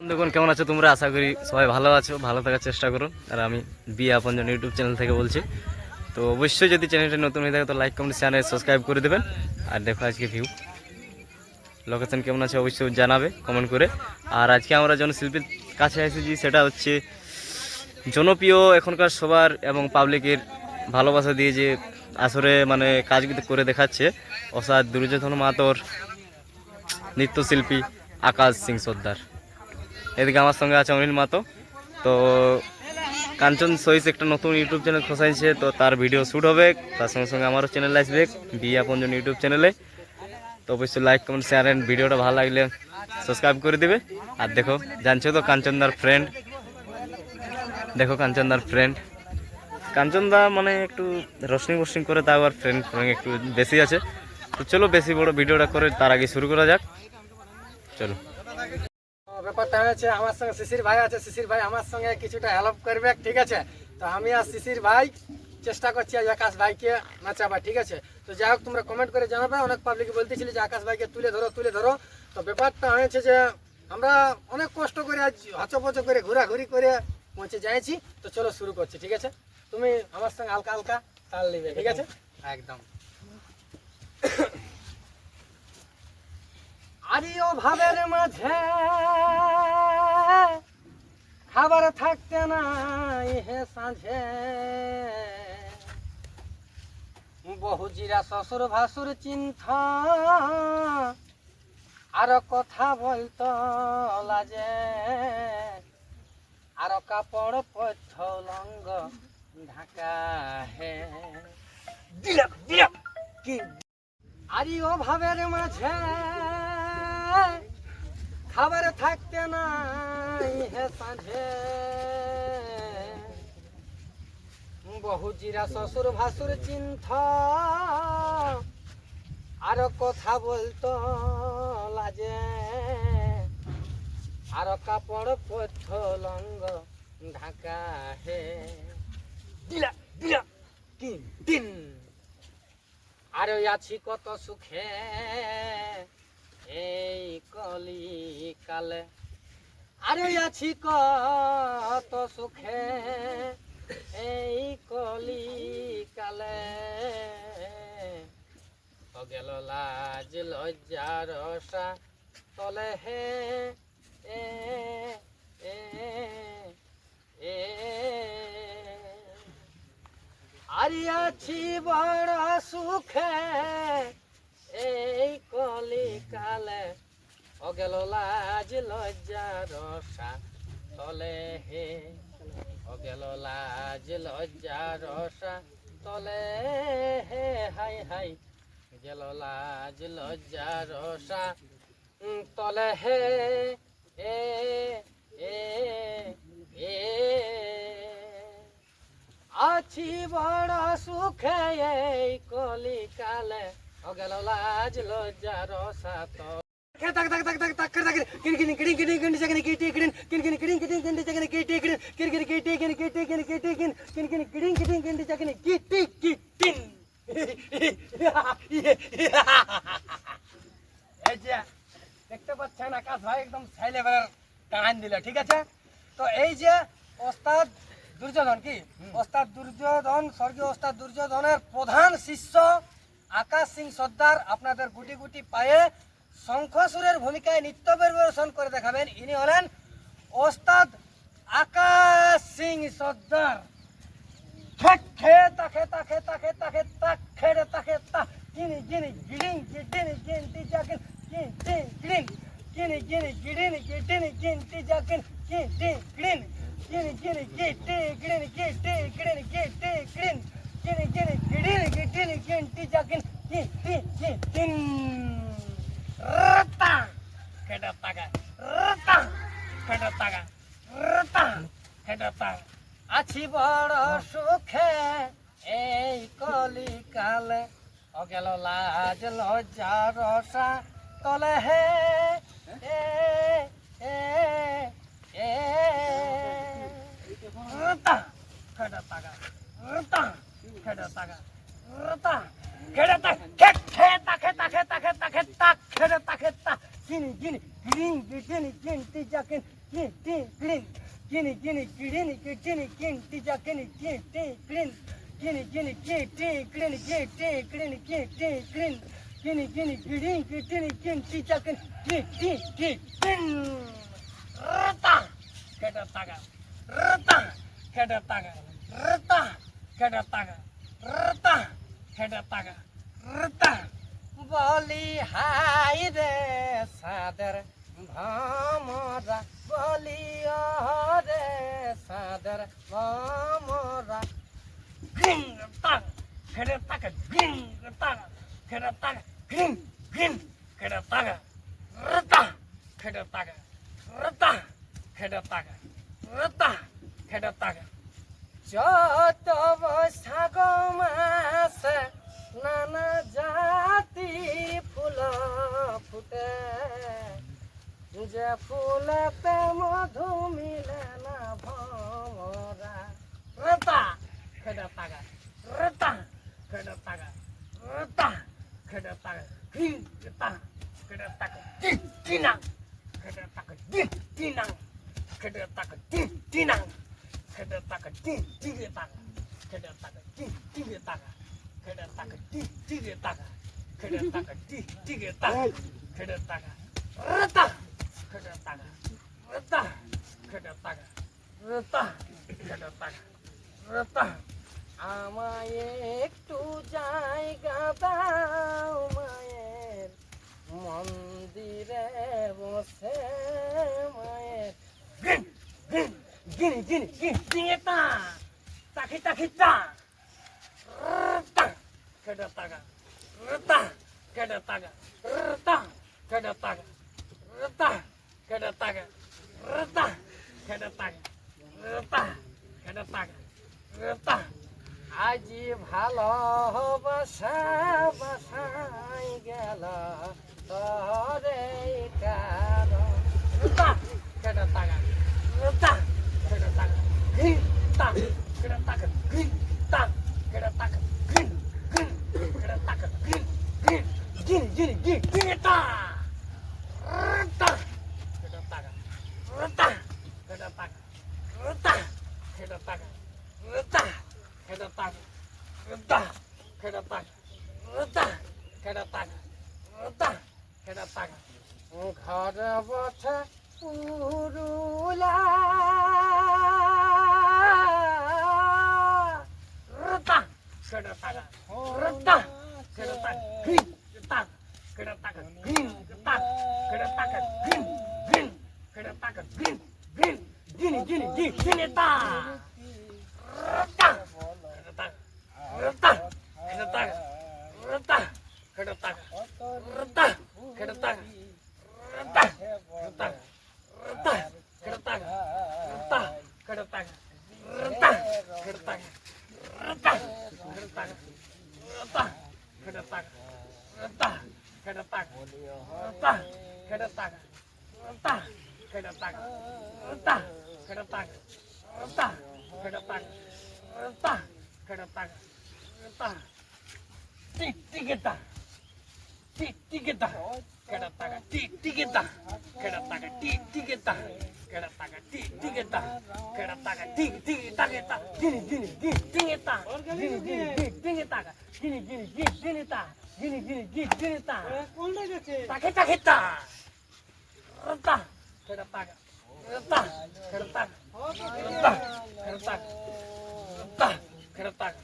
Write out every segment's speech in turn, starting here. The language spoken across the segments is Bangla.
বন্ধুগণ, কেমন আছো তোমরা? আশা করি সবাই ভালো আছো, ভালো থাকার চেষ্টা করো। আর আমি বিয়ে আপনজন ইউটিউব চ্যানেল থেকে বলছি। তো অবশ্যই যদি চ্যানেলটা নতুন হয়ে থাকে, তো লাইক কমেন্ট চ্যানেল সাবস্ক্রাইব করে দেবেন। আর দেখো আজকে ভিউ লোকেশন কেমন আছে অবশ্যই জানাবে কমেন্ট করে। আর আজকে আমরা জন শিল্পীর কাছে এসেছি, সেটা হচ্ছে জনপ্রিয় এখনকার সবার এবং পাবলিকের ভালোবাসা দিয়ে যে আসরে মানে কাজ করে দেখাচ্ছে। অসাদ দুর্যোধন মাতর নৃত্যশিল্পী আকাশ সিং সর্দার। এদিকে আমার সঙ্গে আছে অনিল মাতো। তো কাঞ্চন সইস একটা নতুন ইউটিউব চ্যানেল খোসাইছে তো তার ভিডিও শ্যুট হবে। তার সঙ্গে সঙ্গে আমারও চ্যানেল আসবে, বিয়া পঞ্জন ইউটিউব চ্যানেলে তো অবশ্যই লাইক কমেন্ট শেয়ার এন্ড ভিডিওটা ভালো লাগলে সাবস্ক্রাইব করে দেবে। আর দেখো, জানছো তো কাঞ্চনদার ফ্রেন্ড দেখো কাঞ্চনদার ফ্রেন্ড কাঞ্চনদা মানে একটু রোশনি বসিং করে, তাও আর ফ্রেন্ড একটু বেশি আছে। তো চলো বেশি বড় ভিডিওটা করে তার আগে শুরু করা যাক। চলো। ব্যাপারটা হয়েছে, আমার সঙ্গে শিশির ভাই আছে, শিশির ভাই আমার সঙ্গে কিছুটা হেল্প করবে, ঠিক আছে? তো আমি আর শিশির ভাই চেষ্টা করছি আজ আকাশ ভাইকে নাচাবা ঠিক আছে? তো যাই হোক, তোমরা কমেন্ট করে জানাবে, অনেক পাবলিক বলতেছিলে যে আকাশ ভাইকে তুলে ধরো তুলে ধরো। তো ব্যাপারটা হয়েছে যে আমরা অনেক কষ্ট করে আজ হচপচ করে, ঘোরাঘুরি করে পৌঁছে যাইছি। তো চলো শুরু করছি, ঠিক আছে? তুমি আমার সঙ্গে হালকা হালকা তাল নিবে, ঠিক আছে? একদম। আরে ও ভাবের মাঝে খাবার থাকতে নাই হে সাঁঝে। বহুজিরা শ্বশুর ভাসুর চিন্থ আর কথা বলতো লাজে। আর কাপড় পথ লঙ্গ ঢাকা হে। দিলাম দিলাম কি? আরি ও ভাবের মাঝে খাবার থাকতে নাই হে। সাঁঝে বহুজিরা শ্বশুর ভাসুর চিন্থ আর কথা বলতো লাজে। আর কাপড় পথ লঙ্গ ঢাকা হে। দিলা দিলা কি দিন আর আছি কত সুখে। এই কলি কালে। আর আছি কত সুখে। এই কলি কালে। ও গেল লাজ, লজ্জা, রসা, তলে হে। এ এ আরিয়াছি বড় সুখে। এই কলি কালে অগেল লাজ লজ্জা রসা তলে হে। অগেল লাজ লজ্জা রসা তলে হে হাই হাই গেল লাজ লজ্জা রসা তলে হে এ এ এ আছি বড় সুখে এই কলি দেখতে পাচ্ছেন আকাশ ভাই একদম সাই লেভেলের টান দিল ঠিক আছে তো এই যে ওস্তাদ দুর্যোধন কি ওস্তাদ দুর্যোধন স্বর্গীয় ওস্তাদ দুর্যোধনের প্রধান শিষ্য আকাশ সিং সর্দার আপনাদের গুটি গুটি পায়ে শঙ্খসুরের ভূমিকায় নৃত্য পরিবেশন করে দেখাবেন। ইনি হলেন ওস্তাদ আকাশ সিং সর্দার। খেক তাকে তাকে তাকে। তাকে তাক তাকে টিন গিনি গিডিনি গিটিনি গিনতি জাকিন গিন টিন গিন টিন রতা খেড়ে তাকা রতা খেড়ে তাকা রতা খেড়ে তাকা আছি বড় সুখে, এই কলি কালে অগেল লাজ, লজ্জা, রসা, তলে হে, এ এ এ। রতা খেড়ে তাকা রতা। Kada taga, rata, kada taga. রতা, হেডা তাগা, রতা। বলি, হাই রে সাদের ভমরা বলি রে সাদের ভমরা গ্রিং তাগ হেডা তাগা গ্রিং তাগা হেডা তাগা গ্রিং গ্রিং হেডা তাগা, রতা। হেডা তাগা, রতা। হেডা তাগা, রতা। হেডা তাগা। যত বৈশাখ মাসে নানা জাতি ফুল ফুটে। যে ফুলতে মধু মিলে না ভমরা। রতা খেডা তাগা রতা খেডা তাগা রতা খেডা তাগা কি রতা খেডা তাগা টি টিনা খেডা তাগা টি টিনা খেডা তাগা টি টিনা। खेडे ताक टी टिगे ताका खेडे ताक टी टिगे ताका खेडे ताक टी टिगे ताका खेडे ताक टी टिगे ताका खेडे ताका रता खेडे ताका रता खेडे ताका रता खेडे ताका रता আমায় একটু জায়গা দাও জিন জিন জিনে তা তাকি তা তা কেডা তাগা তা কেডা তাগা তা কেডা তাগা তা কেডা তাগা তা কেডা তাগা তা কেডা তাগা তা আজি ভালোবাসা বাসাই গেল তরে কারণ কেডা তাগা তা 嘿，大，这个大个。Takut, pin pin. titigeta kedataga titigeta kedataga titigeta kita titigeta kedataga titigeta kedataga kita gini gini titigeta gini gini gini titigeta gini gini gini titigeta gini gini gini titigeta kolde gete taketa geta rata kedataga rata kedataga rata kedataga rata kedataga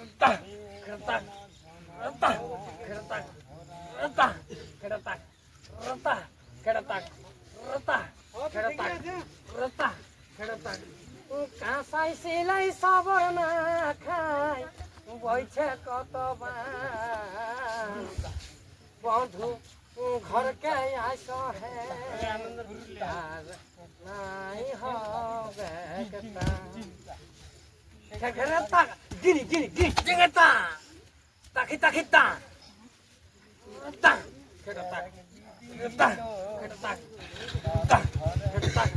rata kedataga rata kedataga রতা কেডা তাক রতা কেডা তাক কাঁসাই সিলাই সবর না খায় বইছে কত বন্ধু ঘরকে আস হে নাই হবে গিরি গিরি গিরি জিঙে তাকি তাকি তা retak retak retak retak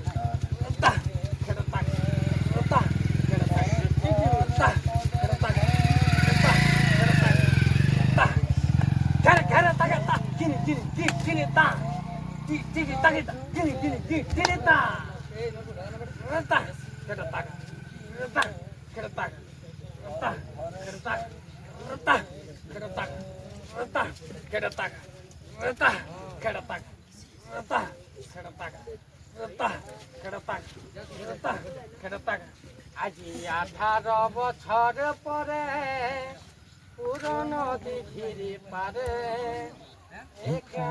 retak retak. আজি আঠারো বছর পরে পুরনো দিঘির পারে একা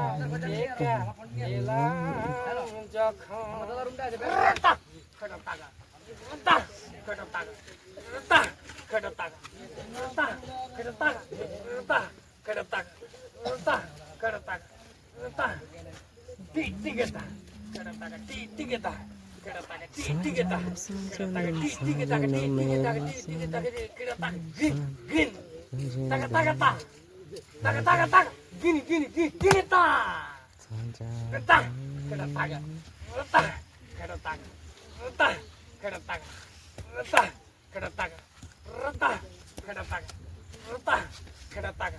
একা যখন টাকা টাকা টাকা টাকা কেডতা রতা কেডতা রতা কেডতা রতা কেডতা রতা কেডতা রতা টিগেতা কেডতা টিগেতা কেডতা টিগেতা কেডতা টিগেতা টিগেতা টিগেতা কেডতা গিন গিন taga taga ta taga taga taga gini gini gini gini ta ta kada taga ta kada taga ta kada taga ta kada taga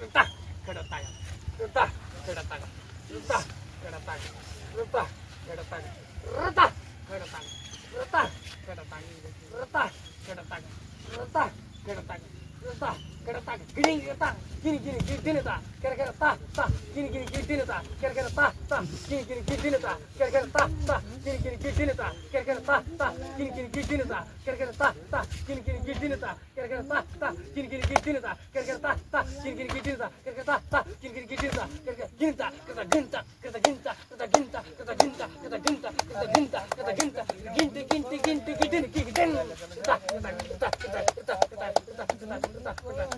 Rata, kira tak gini kira tak gini gini gini gini tak kira kira tak tak gini gini gini gini tak kira kira tak tak gini gini gini gini tak kira kira tak tak gini gini gini gini tak kira kira tak tak gini gini gini gini tak kira kira tak tak gini gini gini gini tak kira kira tak tak gini gini gini gini tak kira kira tak tak gini gini gini gini tak kira kira tak tak gini gini gini gini tak kira kira ginta kata ginta kata ginta kata ginta kata ginta kata ginta kata ginta kata ginta ginti ginti ginti ginti ginti ginti tak tak tak tak tak tak tak tak tak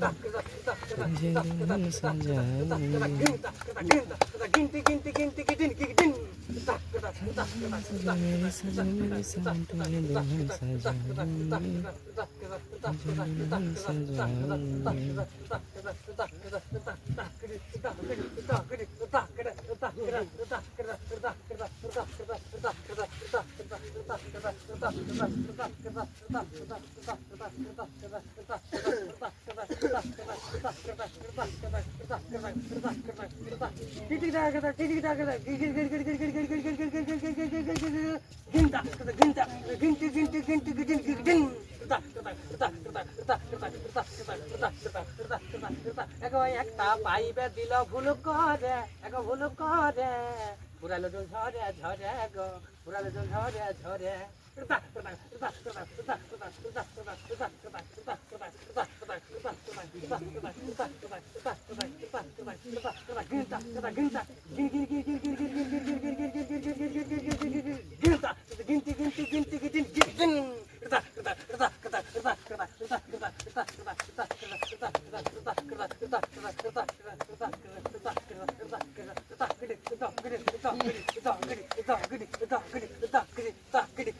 전쟁은 선장 사자매니 사자매니 산동에 노한 사자 전쟁은 선장 একটা পাইবে দিল ভুল করে এক ভুল করে পুরালো জল ঝরে ঝরে গো পুরালো জল ঝরে ঝরে Dog, goody, dog, goody, dog, goody, dog, goody, dog, goody.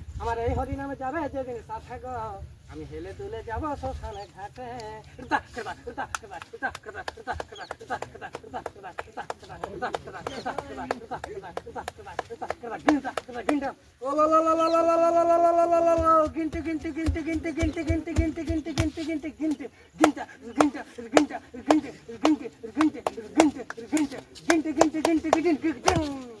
লা লা লা লা লা লা লা লা লা লা লা লা লা লা। গিনতে, গিনতে, গিনতে, গিনতে, গিনতে, গিনতে, গিনতে, গিনতে, গিনতে, গিনতে, গিনতে, গিনটা, গিনটা, গিনটা, গিনতে, গিনতে, গিনতে, গিনতে, গিনতে, গিনতে, গিনতে, গিনতে, গিনতে,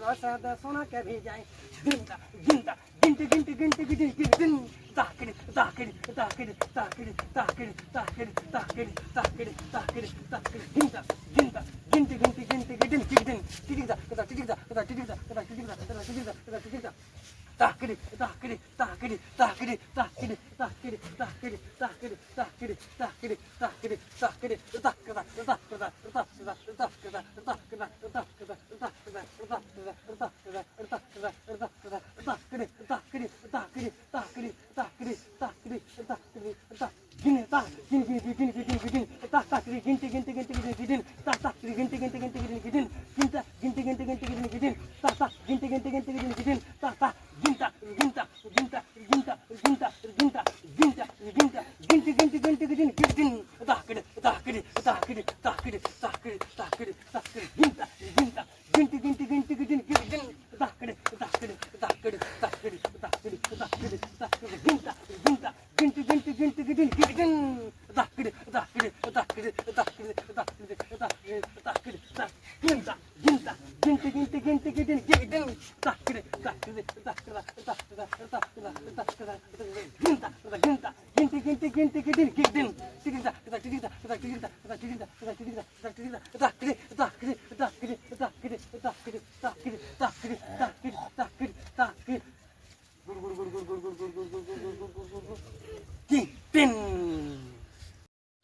বরসাত সোনাকে ভিজাই গিন্তা গিন্তা গিনতে গিনতে গিনতে গিনতে গিন তাকড়ি তাকড়ি তাকড়ি তাকড়ি তাকড়ি তাকড়ি তাকড়ি তাকড়ি তাকড়ি তাকড়ি গিন্তা গিন্তা গিনতে গিনতে গিনতে গিন গিন টিটিদা কদা টিটিদা কদা টিটিদা কদা টিটিদা কদা টিটিদা কদা টিটিদা তাকড়ি তাকড়ি তাকড়ি তাকড়ি তাকড়ি তাকড়ি তাকড়ি তাকড়ি তাকড়ি তাকড়ি তাকড়ি তাকড়ি তাকড়া তাকড়া তাকড়া তাকড়া তাকড়া তাকড়া তাকড়া তাকড়া তাকড়া তাকড়া তাকড়ি তাকড়ি তাকড়ি তাকড়ি তাকড়ি তাকড়ি তাকড়ি তাক গিনে তা গিন গিন গিন গিন গিন গিন তা তাকড়ি গিনতে গিনতে গিনতে গিন গিন তা তাকড়ি গিনতে গিনতে গিনতে গিন গিন গিনতা গিনতে গিনতে গিনতে গিন গিন তা তা গিনতে ginta ginta ginta ginta ginta ginta ginta ginta ginta, ginti ginti ginti ginti ginti dah kedi dah kedi dah kedi dah kedi dah kedi dah kedi dah kedi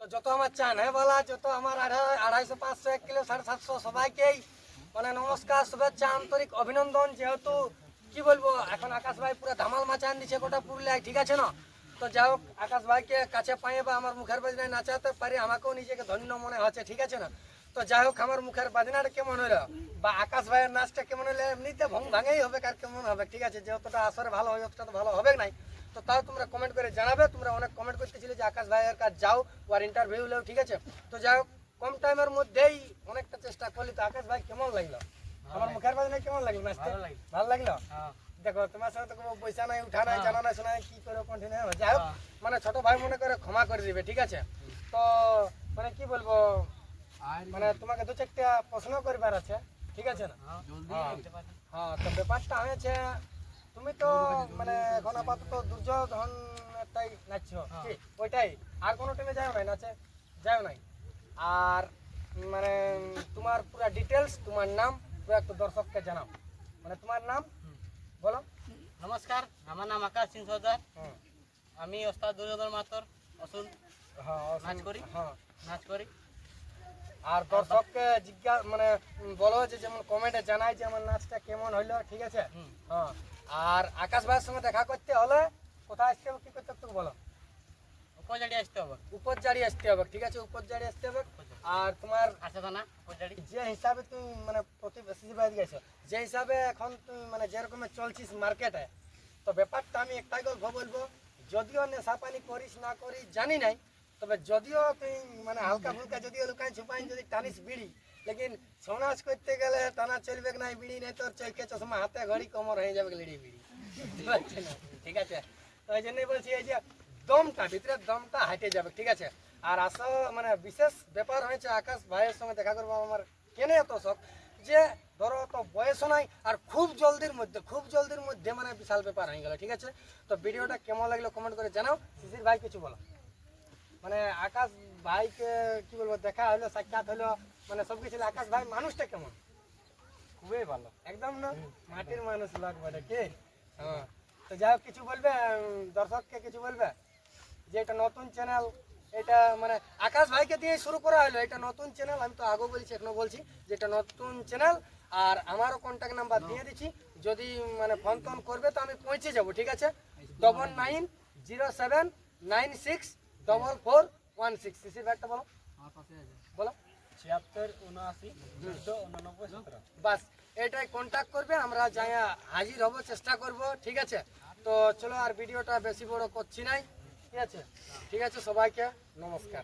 যত আমার চানে বলা? যত আমার আড়াই আড়াইশো, পাঁচশো, এক কিলো, সাড়ে সাতশো, সবাইকেই মানে নমস্কার, শুভেচ্ছা, আন্তরিক অভিনন্দন, যেহেতু কি বলব, এখন আকাশ ভাই পুরো ধামাল মাচান দিচ্ছে গোটা পুরুলিয়ায়, ঠিক আছে না? তো যাই হোক, আকাশ ভাইকে কাছে পাইয়ে বা আমার মুখের বাজনায় নাচাতে পারি, আমাকেও নিজেকে ধন্য মনে হচ্ছে, ঠিক আছে না? তো যাই হোক, আমার মুখের বাজনাটা কেমন হলো? বা আকাশ ভাইয়ের নাচটা কেমন হলে? এমনিতে ভং ভাঙেই হবে আর কেমন হবে, ঠিক আছে? যতটা আসরে ভালো হয়, অতটা তো ভালো হবে নাই। তো তাও তোমরা কমেন্ট করে জানাবে, তোমরা অনেক কমেন্ট করতেছিলে যে আকাশ ভাইয়ের কাছে যাও আর ইন্টারভিউ নেও ঠিক আছে? তো যাই হোক, কম টাইমের মধ্যেই অনেকটা চেষ্টা করলি, তো আকাশ ভাই কেমন লাগল? আমার মুখের বাজনা কেমন লাগল নাচতে? ভালো লাগল। দেখো তোমার সাথে তো কোনো পয়সা নাই উঠা নাই জানা নাই শোনা নাই কি করে কন্টিনিউ যাই হোক মানে ছোট ভাই মনে করে ক্ষমা করে দিবে ঠিক আছে? তো মানে কি বলব মানে তোমাকে দু চারটা প্রশ্ন করবার আছে ঠিক আছে না? হ্যাঁ। হ্যাঁ। তো ব্যাপারটা হয়েছে তুমি তো মানে এখন আপাতত দুর্যোধন একটাই নাচছো কি? ওইটাই। আর কোনো টিমে যাও নাই নাচে যাও নাই। আর মানে তোমার পুরা ডিটেলস তোমার নাম একটু দর্শককে জানাও। মানে তোমার নাম? বলো। নমস্কার আমার নাম আকাশ সিং সর্দার। আমি ওস্তাদ দুর্যোধন মাতর অসুল। হ্যাঁ নাচ করি? হ্যাঁ। নাচ করি। আর দর্শককে জিজ্ঞাসা মানে বলো যে যেমন কমেন্টে জানাই যে আমার নাচটা কেমন হইল ঠিক আছে? হ্যাঁ। আর আকাশ ভাইয়ের সঙ্গে দেখা করতে হলে কোথায় আসতে হবে কি করতে বলো। উপজাড়ি আসতে হবে। উপরজারি আসতে হবে ঠিক আছে? উপরজারি আসতে হবে। আর তোমার আচ্ছা উপজাড়ি যে হিসাবে তুই মানে প্রতি বেশি বাইরে গেছো যে হিসাবে এখন তুই মানে যেরকমের চলছিস মার্কেটে তো ব্যাপারটা আমি একটাই গল্প বলব। যদিও নেশা পানি করিস না করিস জানি নাই তবে যদিও তুই মানে হালকা ফুলকা যদিও লুকাই ছুপাই যদি টানিস বিড়ি লেকিন সমাজ করতে গেলে টানা চলবে না বিড়ি নেই তোর চৈকে চশমা হাতে ঘড়ি কমর হয়ে যাবে লিড়ি বিড়ি। না ঠিক আছে? তো এই জন্যই বলছি এই যে দমটা ভিতরের দমটা হাঁটে যাবে ঠিক আছে? আর আসো মানে বিশেষ ব্যাপার হয়েছে আকাশ ভাইয়ের সঙ্গে দেখা করব আমার। কেন এত শখ? যে ধরো তো বয়সও নাই আর খুব জলদির মধ্যে খুব জলদির মধ্যে মানে বিশাল ব্যাপার হয়ে গেল ঠিক আছে? তো ভিডিওটা কেমন লাগল কমেন্ট করে জানাও। শিশির ভাই কিছু বলো। মানে আকাশ ভাইকে কি বলব দেখা হলো সাক্ষাৎ হলো মানে সব কিছু আকাশ ভাই মানুষটা কেমন? খুবই ভালো। একদম না? মাটির মানুষ লাগ বলে কি হ্যাঁ। তো যাই হোক কিছু বলবে? দর্শককে কিছু বলবে? যে এটা নতুন চ্যানেল এটা মানে আকাশ ভাইকে দিয়ে শুরু করা হলো। এটা নতুন চ্যানেল আমি তো আগেও বলছি এখনও বলছি যে এটা নতুন চ্যানেল আর আমারও কন্ট্যাক্ট নাম্বার দিয়ে দিচ্ছি। যদি মানে ফোন টোন করবে তো আমি পৌঁছে যাব ঠিক আছে? Double nine zero seven nine six double four one six সিসির ব্যাগটা বলো। বলো। ছিয়াত্তর উনআশি দুশো উননব্বই সতেরো। বাস এটাই কন্ট্যাক্ট করবে আমরা যাই হাজির হব চেষ্টা করব ঠিক আছে? তো চলো আর ভিডিওটা বেশি বড় করছি নাই। ঠিক আছে? ঠিক আছে সবাইকে নমস্কার।